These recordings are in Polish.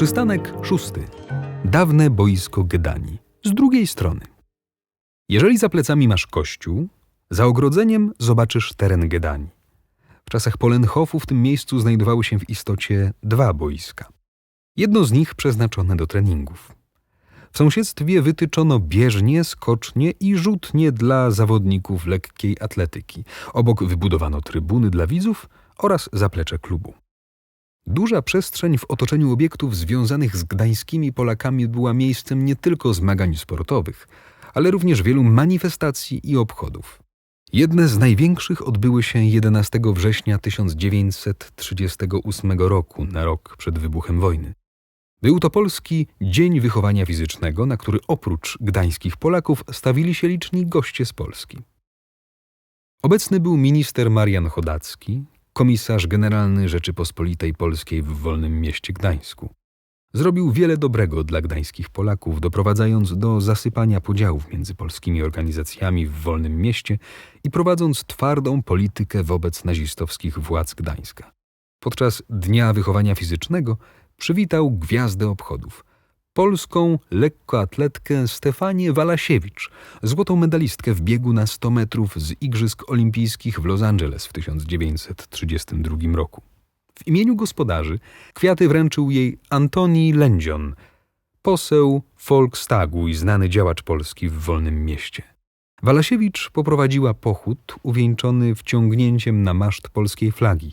Przystanek szósty. Dawne boisko Gedani. Z drugiej strony. Jeżeli za plecami masz kościół, za ogrodzeniem zobaczysz teren Gedani. W czasach Polenhofu w tym miejscu znajdowały się w istocie dwa boiska. Jedno z nich przeznaczone do treningów. W sąsiedztwie wytyczono bieżnie, skocznie i rzutnie dla zawodników lekkiej atletyki. Obok wybudowano trybuny dla widzów oraz zaplecze klubu. Duża przestrzeń w otoczeniu obiektów związanych z gdańskimi Polakami była miejscem nie tylko zmagań sportowych, ale również wielu manifestacji i obchodów. Jedne z największych odbyły się 11 września 1938 roku, na rok przed wybuchem wojny. Był to polski Dzień Wychowania Fizycznego, na który oprócz gdańskich Polaków stawili się liczni goście z Polski. Obecny był minister Marian Chodacki, komisarz generalny Rzeczypospolitej Polskiej w Wolnym Mieście Gdańsku. Zrobił wiele dobrego dla gdańskich Polaków, doprowadzając do zasypania podziałów między polskimi organizacjami w Wolnym Mieście i prowadząc twardą politykę wobec nazistowskich władz Gdańska. Podczas Dnia Wychowania Fizycznego przywitał gwiazdę obchodów. Polską lekkoatletkę Stefanię Walasiewicz, złotą medalistkę w biegu na 100 metrów z Igrzysk Olimpijskich w Los Angeles w 1932 roku. W imieniu gospodarzy kwiaty wręczył jej Antoni Lędzion, poseł Volkstagu i znany działacz polski w Wolnym Mieście. Walasiewicz poprowadziła pochód uwieńczony wciągnięciem na maszt polskiej flagi.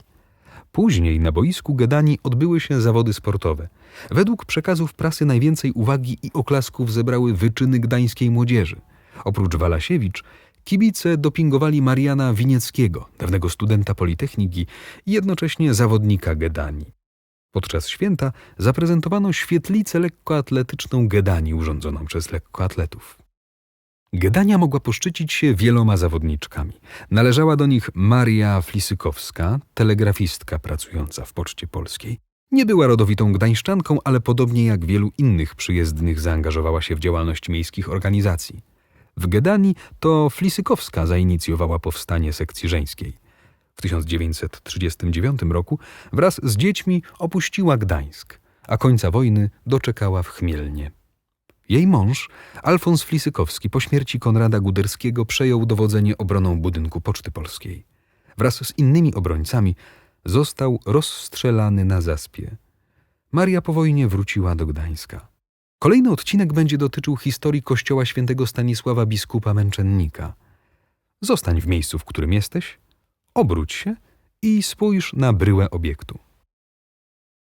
Później na boisku Gedani odbyły się zawody sportowe. Według przekazów prasy najwięcej uwagi i oklasków zebrały wyczyny gdańskiej młodzieży. Oprócz Walasiewicz, kibice dopingowali Mariana Winieckiego, dawnego studenta Politechniki i jednocześnie zawodnika Gedani. Podczas święta zaprezentowano świetlicę lekkoatletyczną Gedani urządzoną przez lekkoatletów. Gedania mogła poszczycić się wieloma zawodniczkami. Należała do nich Maria Flisykowska, telegrafistka pracująca w Poczcie Polskiej. Nie była rodowitą gdańszczanką, ale podobnie jak wielu innych przyjezdnych zaangażowała się w działalność miejskich organizacji. W Gedanii to Flisykowska zainicjowała powstanie sekcji żeńskiej. W 1939 roku wraz z dziećmi opuściła Gdańsk, a końca wojny doczekała w Chmielnie. Jej mąż, Alfons Flisykowski, po śmierci Konrada Guderskiego przejął dowodzenie obroną budynku Poczty Polskiej. Wraz z innymi obrońcami został rozstrzelany na zaspie. Maria po wojnie wróciła do Gdańska. Kolejny odcinek będzie dotyczył historii kościoła świętego Stanisława biskupa męczennika. Zostań w miejscu, w którym jesteś, obróć się i spójrz na bryłę obiektu.